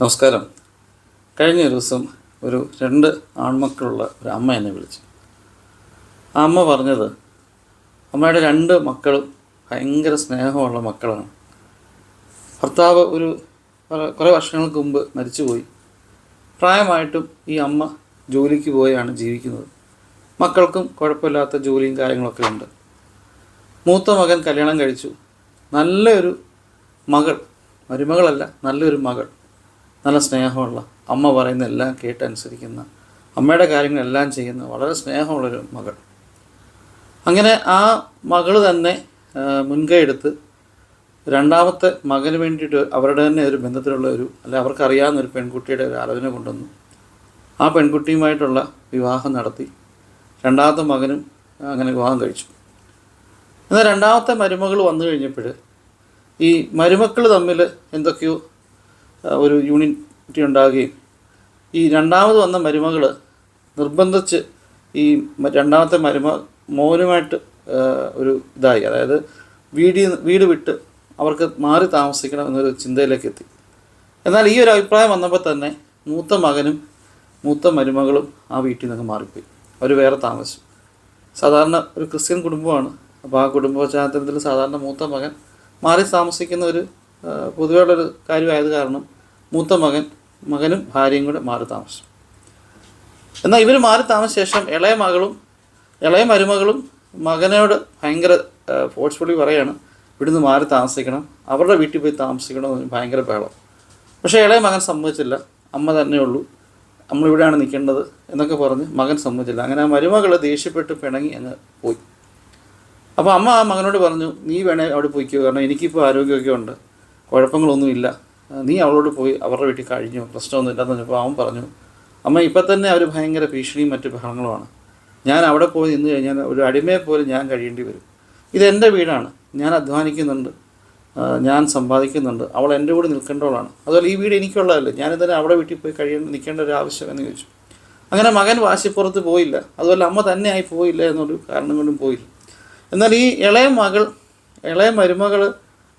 നമസ്കാരം. കഴിഞ്ഞ ദിവസം ഒരു രണ്ട് ആൺമക്കളുള്ള ഒരു അമ്മ എന്നെ വിളിച്ചു. ആ അമ്മ പറഞ്ഞത് അമ്മയുടെ രണ്ട് മക്കളും ഭയങ്കര സ്നേഹമുള്ള മക്കളാണ്. ഭർത്താവ് ഒരു കുറേ വർഷങ്ങൾക്ക് മുമ്പ് മരിച്ചുപോയി. പ്രായമായിട്ടും ഈ അമ്മ ജോലിക്ക് പോയാണ് ജീവിക്കുന്നത്. മക്കൾക്കും കുഴപ്പമില്ലാത്ത ജോലിയും കാര്യങ്ങളൊക്കെ ഉണ്ട്. മൂത്ത മകൻ കല്യാണം കഴിച്ചു. നല്ലൊരു മകൾ മരുമകളല്ല നല്ലൊരു മകൾ. നല്ല സ്നേഹമുള്ള അമ്മ പറയുന്ന എല്ലാം കേട്ടനുസരിക്കുന്ന അമ്മയുടെ കാര്യങ്ങളെല്ലാം ചെയ്യുന്ന വളരെ സ്നേഹമുള്ളൊരു മകൾ. അങ്ങനെ ആ മകൾ തന്നെ മുൻകൈ എടുത്ത് രണ്ടാമത്തെ മകന് വേണ്ടിയിട്ട് അവരുടെ തന്നെ ഒരു ബന്ധത്തിലുള്ള ഒരു അല്ലെ അവർക്കറിയാവുന്ന ഒരു പെൺകുട്ടിയുടെ ഒരു ആലോചന കൊണ്ടുവന്നു. ആ പെൺകുട്ടിയുമായിട്ടുള്ള വിവാഹം നടത്തി രണ്ടാമത്തെ മകനും അങ്ങനെ വിവാഹം കഴിച്ചു. എന്നാൽ രണ്ടാമത്തെ മരുമകൾ വന്നു കഴിഞ്ഞപ്പോൾ ഈ മരുമക്കൾ തമ്മിൽ എന്തൊക്കെയോ ഒരു യൂണിറ്റി ഉണ്ടാകുകയും. ഈ രണ്ടാമത് വന്ന മരുമകൾ നിർബന്ധിച്ച് ഈ രണ്ടാമത്തെ മരുമ മോനുമായിട്ട് ഒരു ഇതായി. അതായത് വീടി വീട് വിട്ട് അവർക്ക് മാറി താമസിക്കണം എന്നൊരു ചിന്തയിലേക്ക് എത്തി എന്നാൽ ഈ ഒരു അഭിപ്രായം വന്നപ്പോൾ തന്നെ മൂത്ത മകനും മൂത്ത മരുമകളും ആ വീട്ടിൽ നിന്നൊക്കെ മാറിപ്പോയി. അവർ വേറെ താമസിച്ചു. സാധാരണ ഒരു ക്രിസ്ത്യൻ കുടുംബമാണ്. അപ്പോൾ ആ കുടുംബ സാധാരണ മൂത്ത മകൻ മാറി താമസിക്കുന്ന ഒരു പൊതുവെയുള്ളൊരു കാര്യമായത് കാരണം മൂത്ത മകൻ മകനും ഭാര്യയും കൂടെ മാറി താമസം എന്നാൽ ഇവർ മാറി താമസിച്ച ശേഷം ഇളയ മകളും ഇളയ മരുമകളും മകനോട് ഭയങ്കര ഫോഴ്സ്ഫുള്ളി പറയാണ് ഇവിടുന്ന് മാറി താമസിക്കണം. അവരുടെ വീട്ടിൽ പോയി താമസിക്കണം എന്ന് ഭയങ്കര ബഹളം. പക്ഷേ ഇളയ മകൻ സമ്മതിച്ചില്ല. അമ്മ തന്നെ ഉള്ളൂ. നമ്മളിവിടെയാണ് നിൽക്കേണ്ടത് എന്നൊക്കെ പറഞ്ഞ് മകൻ സമ്മതിച്ചില്ല. അങ്ങനെ ആ മരുമകൾ ദേഷ്യപ്പെട്ട് പിണങ്ങി അങ്ങ് പോയി. അപ്പോൾ അമ്മ ആ മകനോട് പറഞ്ഞു നീ വേണേ അവിടെ പോയിക്കോ. കാരണം എനിക്കിപ്പോൾ ആരോഗ്യമൊക്കെ ഉണ്ട്. കുഴപ്പങ്ങളൊന്നുമില്ല. നീ അവളോട് പോയി അവരുടെ വീട്ടിൽ കഴിഞ്ഞു. പ്രശ്നമൊന്നും ഇല്ലെന്ന് പറഞ്ഞപ്പോൾ അവൻ പറഞ്ഞു അമ്മ ഇപ്പം തന്നെ അവർ ഭയങ്കര ഭീഷണിയും മറ്റു ബഹളങ്ങളുമാണ്. ഞാൻ അവിടെ പോയി നിന്ന് കഴിഞ്ഞാൽ ഒരു അടിമയെ പോലെ ഞാൻ കഴിയേണ്ടി വരും. ഇതെന്റെ വീടാണ്. ഞാൻ അധ്വാനിക്കുന്നുണ്ട്. ഞാൻ സമ്പാദിക്കുന്നുണ്ട്. അവൾ എന്റെ കൂടെ നിൽക്കേണ്ടവളാണ്. അതുപോലെ ഈ വീട് എനിക്കുള്ളതല്ലേ. ഞാനിതിനെ അവിടെ വീട്ടിൽ പോയി കഴിയേണ്ട നിൽക്കേണ്ട ഒരു ആവശ്യം എന്ന് ചോദിച്ചു. അങ്ങനെ മകൻ വാശിപ്പുറത്ത് പോയില്ല. അതുപോലെ അമ്മ തന്നെയായി പോയില്ല എന്നൊരു കാരണം കൊണ്ടും പോയില്ല. എന്നാൽ ഈ ഇളയ മകൾ ഇളയ മരുമകൾ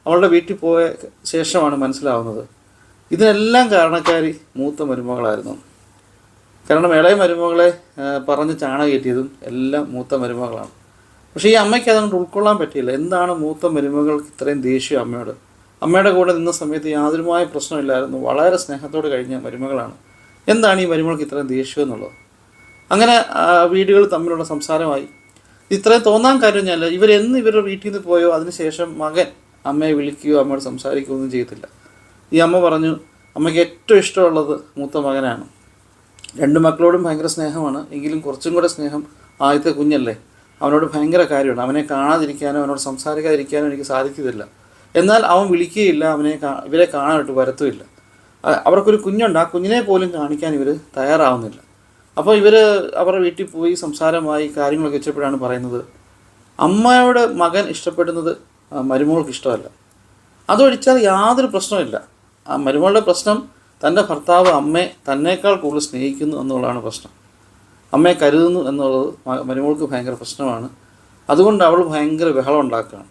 അവളുടെ വീട്ടിൽ പോയ ശേഷമാണ് മനസ്സിലാവുന്നത്. ഇതിനെല്ലാം കാരണക്കാരി മൂത്ത മരുമകളായിരുന്നു. കാരണം ഇളയ മരുമകളെ പറഞ്ഞ് ചാണ കയറ്റിയതും എല്ലാം മൂത്ത മരുമകളാണ്. പക്ഷേ ഈ അമ്മയ്ക്ക് അതുകൊണ്ട് ഉൾക്കൊള്ളാൻ പറ്റിയില്ല. എന്താണ് മൂത്ത മരുമകൾക്ക് ഇത്രയും ദേഷ്യം അമ്മയോട്? അമ്മയുടെ കൂടെ നിന്ന സമയത്ത് യാതൊരുമായ പ്രശ്നമില്ലായിരുന്നു. വളരെ സ്നേഹത്തോട് കഴിഞ്ഞ മരുമകളാണ്. എന്താണ് ഈ മരുമകൾക്ക് ഇത്രയും ദേഷ്യം എന്നുള്ളത്? അങ്ങനെ വീടുകൾ തമ്മിലുള്ള സംസാരമായി. ഇത്രയും തോന്നാൻ കാര്യം ഞാനല്ല ഇവരെന്ന് ഇവരുടെ വീട്ടിൽ നിന്ന് പോയോ? അതിനുശേഷം മകൻ അമ്മയെ വിളിക്കുകയോ അമ്മയോട് സംസാരിക്കുകയോ ഒന്നും ചെയ്യത്തില്ല. ഈ അമ്മ പറഞ്ഞു അമ്മയ്ക്ക് ഏറ്റവും ഇഷ്ടമുള്ളത് മൂത്ത മകനാണ്. രണ്ട് മക്കളോടും ഭയങ്കര സ്നേഹമാണ്. എങ്കിലും കുറച്ചും കൂടെ സ്നേഹം ആദ്യത്തെ കുഞ്ഞല്ലേ. അവനോട് ഭയങ്കര കാര്യമാണ്. അവനെ കാണാതിരിക്കാനോ അവനോട് സംസാരിക്കാതിരിക്കാനോ എനിക്ക് സാധിക്കുന്നില്ല എന്നാൽ അവൻ വിളിക്കുകയില്ല. അവനെ ഇവരെ കാണാനായിട്ട് വരത്തുമില്ല. അവർക്കൊരു കുഞ്ഞുണ്ട്. ആ കുഞ്ഞിനെ പോലും കാണിക്കാൻ ഇവർ തയ്യാറാവുന്നില്ല. അപ്പോൾ ഇവർ അവരുടെ വീട്ടിൽ പോയി സംസാരമായി കാര്യങ്ങളൊക്കെ വെച്ചപ്പോഴാണ് പറയുന്നത് അമ്മയോട് മകൻ ഇഷ്ടപ്പെടുന്നത് ആ, മരുമകൾക്ക് ഇഷ്ടമല്ല. അതൊഴിച്ചാൽ യാതൊരു പ്രശ്നമില്ല ആ മരുമകളുടെ പ്രശ്നം തന്റെ ഭർത്താവ് അമ്മയെ തന്നേക്കാൾ കൂടുതൽ സ്നേഹിക്കുന്നു എന്നുള്ളതാണ് പ്രശ്നം. അമ്മയെ കരുതുന്നു എന്നുള്ളത് മരുമോൾക്ക് ഭയങ്കര പ്രശ്നമാണ്. അതുകൊണ്ട് അവൾ ഭയങ്കര ബഹളം ഉണ്ടാക്കുകയാണ്.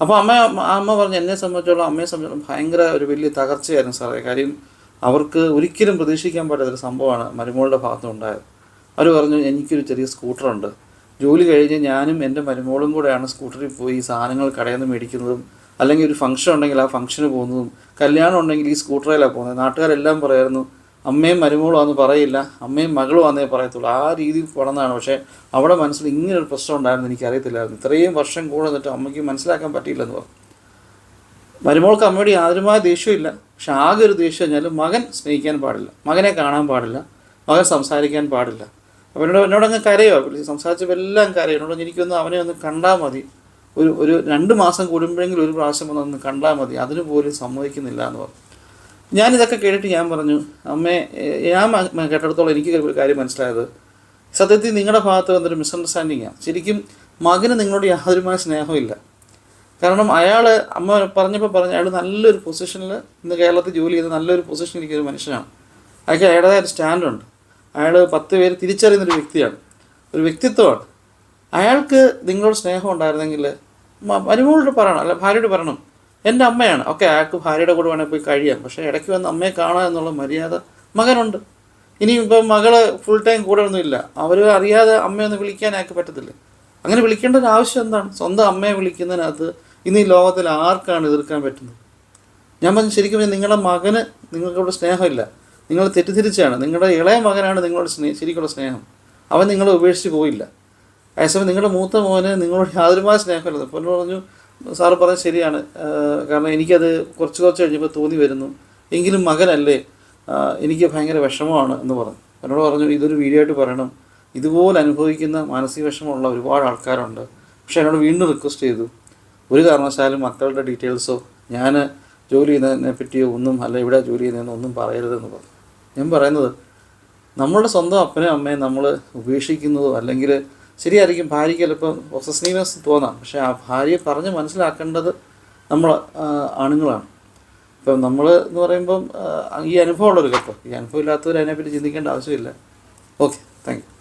അപ്പോൾ അമ്മ അമ്മ പറഞ്ഞു എന്നെ സംബന്ധിച്ചോളം അമ്മയെ സംബന്ധിച്ചോളം ഭയങ്കര ഒരു വലിയ തകർച്ചയായിരുന്നു സാറേ. കാര്യം അവർക്ക് ഒരിക്കലും പ്രതീക്ഷിക്കാൻ പറ്റാത്തൊരു സംഭവമാണ് മരുമകളുടെ ഭാഗത്തുനിന്നുണ്ടായത്. അവർ പറഞ്ഞു എനിക്കൊരു ചെറിയ സ്കൂട്ടറുണ്ട്. ജോലി കഴിഞ്ഞ് ഞാനും എന്റെ മരുമോളും കൂടെയാണ് സ്കൂട്ടറിൽ പോയി സാധനങ്ങൾ കടയിൽ നിന്ന് മേടിക്കുന്നതും അല്ലെങ്കിൽ ഒരു ഫംഗ്ഷൻ ഉണ്ടെങ്കിൽ ആ ഫംഗ്ഷന് പോകുന്നതും കല്യാണം ഉണ്ടെങ്കിൽ ഈ സ്കൂട്ടറിലാണ് പോകുന്നത്. നാട്ടുകാരെല്ലാം പറയായിരുന്നു അമ്മയും മരുമോളും ആണെന്ന് പറയില്ല അമ്മയും മകളും ആണെന്നേ പറയത്തുള്ളൂ. ആ രീതിയിൽ വളർന്നതാണ് പക്ഷേ അവിടെ മനസ്സിൽ ഇങ്ങനെ ഒരു പ്രശ്നം ഉണ്ടായിരുന്നു എനിക്കറിയത്തില്ലായിരുന്നു. ഇത്രയും വർഷം കൂടെ നിന്നിട്ട് അമ്മയ്ക്ക് മനസ്സിലാക്കാൻ പറ്റിയില്ലെന്ന് പറഞ്ഞു. മരുമോൾക്ക് അമ്മയോട് യാതൊരുമായ ദേഷ്യമില്ല പക്ഷെ ആകെ ഒരു ദേഷ്യം കഴിഞ്ഞാൽ മകൻ സ്നേഹിക്കാൻ പാടില്ല മകനെ കാണാൻ പാടില്ല മകൻ സംസാരിക്കാൻ പാടില്ല. അപ്പോൾ എന്നോട് എന്നോട് അങ്ങ് കരയോ? പുള്ളി സംസാരിച്ചപ്പോൾ എല്ലാം കരയോ. എന്നോട് എനിക്കൊന്ന് അവനെ ഒന്ന് കണ്ടാൽ മതി. ഒരു ഒരു രണ്ട് മാസം കൂടുമ്പോഴെങ്കിലും ഒരു പ്രാവശ്യം ഒന്ന് ഒന്ന് കണ്ടാൽ മതി. അതിന് പോലും സമ്മതിക്കുന്നില്ല എന്ന് പറഞ്ഞു. ഞാനിതൊക്കെ കേട്ടിട്ട് ഞാൻ പറഞ്ഞു അമ്മേ ഞാൻ കേട്ടിടത്തോളം എനിക്ക് ഒരു കാര്യം മനസ്സിലായത് സത്യത്തിൽ നിങ്ങളുടെ ഭാഗത്ത് വന്നൊരു മിസ്അണ്ടർസ്റ്റാൻഡിങ്ങാണ് ശരിക്കും മകന് നിങ്ങളോട് യാതൊരുമായ സ്നേഹമില്ല കാരണം അയാൾ അമ്മ പറഞ്ഞപ്പോൾ പറഞ്ഞ അയാൾ നല്ലൊരു പൊസിഷനിൽ ഇന്ന് കേരളത്തിൽ ജോലി ചെയ്ത് നല്ലൊരു പൊസിഷനിൽ ഇരിക്കുന്ന ഒരു മനുഷ്യനാണ്. അയാൾക്ക് അയാളുടേതായ ഒരു സ്റ്റാൻഡുണ്ട് അയാൾ പത്ത് പേര് തിരിച്ചറിയുന്ന ഒരു വ്യക്തിയാണ്. ഒരു വ്യക്തിത്വമാണ്. അയാൾക്ക് നിങ്ങളോട് സ്നേഹം ഉണ്ടായിരുന്നെങ്കിൽ മരുമോളോട് പറയണം. അല്ല ഭാര്യയോട് പറയണം. എന്റെ അമ്മയാണ്. ഓക്കെ അയാൾക്ക് ഭാര്യയുടെ കൂടെ വേണമെങ്കിൽ പോയി കഴിയാം. പക്ഷേ ഇടയ്ക്ക് വന്ന് അമ്മയെ കാണുക എന്നുള്ള മര്യാദ മകനുണ്ട്. ഇനി ഇപ്പം മകൾ ഫുൾ ടൈം കൂടെ ഒന്നുമില്ല അവർ അറിയാതെ അമ്മയൊന്ന് വിളിക്കാൻ അയാൾക്ക് പറ്റത്തില്ല. അങ്ങനെ വിളിക്കേണ്ട ഒരു ആവശ്യം എന്താണ്? സ്വന്തം അമ്മയെ വിളിക്കുന്നതിനകത്ത് ഇന്ന് ഈ ലോകത്തിൽ ആർക്കാണ് എതിർക്കാൻ പറ്റുന്നത്? ഞാൻ പറഞ്ഞു ശരിക്കും നിങ്ങളുടെ മകന് നിങ്ങൾക്കവിടെ സ്നേഹമില്ല. നിങ്ങൾ തെറ്റിദ്ധരിച്ചാണ്. നിങ്ങളുടെ ഇളയ മകനാണ് നിങ്ങളുടെ സ്നേഹം ശരിക്കുള്ള സ്നേഹം. അവൻ നിങ്ങളെ ഉപേക്ഷിച്ച് പോയില്ല. അതേസമയം നിങ്ങളുടെ മൂത്ത മോന് നിങ്ങളോട് യാതൊരുമായ സ്നേഹമില്ല അപ്പോൾ പറഞ്ഞു സാറ് പറഞ്ഞത് ശരിയാണ്. കാരണം എനിക്കത് കുറച്ച് കുറച്ച് കഴിഞ്ഞപ്പോൾ തോന്നി വരുന്നു. എങ്കിലും മകനല്ലേ എനിക്ക് ഭയങ്കര വിഷമമാണ് എന്ന് പറഞ്ഞു. എന്നോട് പറഞ്ഞു ഇതൊരു വീഡിയോ ആയിട്ട് പറയണം. ഇതുപോലെ അനുഭവിക്കുന്ന മാനസിക വിഷമമുള്ള ഒരുപാട് ആൾക്കാരുണ്ട്. പക്ഷേ എന്നോട് വീണ്ടും റിക്വസ്റ്റ് ചെയ്തു. ഒരു കാരണവശാലും മക്കളുടെ ഡീറ്റെയിൽസോ ഞാൻ ജോലി ചെയ്യുന്നതിനെ പറ്റിയോ ഒന്നും അല്ല ഇവിടെ ജോലി ചെയ്യുന്നതെന്നോ ഒന്നും പറയരുതെന്ന് പറഞ്ഞു. ഞാൻ പറയുന്നത് നമ്മളുടെ സ്വന്തം അപ്പനെ അമ്മയെ നമ്മൾ ഉപേക്ഷിക്കുന്നതോ അല്ലെങ്കിൽ ശരിയായിരിക്കും ഭാര്യയ്ക്ക് ചിലപ്പോൾ ഒസസ്നീനസ് തോന്നാം. പക്ഷേ ആ ഭാര്യയെ പറഞ്ഞ് മനസ്സിലാക്കേണ്ടത് നമ്മൾ ആണുങ്ങളാണ്. ഇപ്പം നമ്മൾ എന്ന് പറയുമ്പം ഈ അനുഭവമുള്ളവർക്ക് അപ്പോൾ ഈ അനുഭവം ഇല്ലാത്തവർ അതിനെപ്പറ്റി ചിന്തിക്കേണ്ട ആവശ്യമില്ല. Okay thank you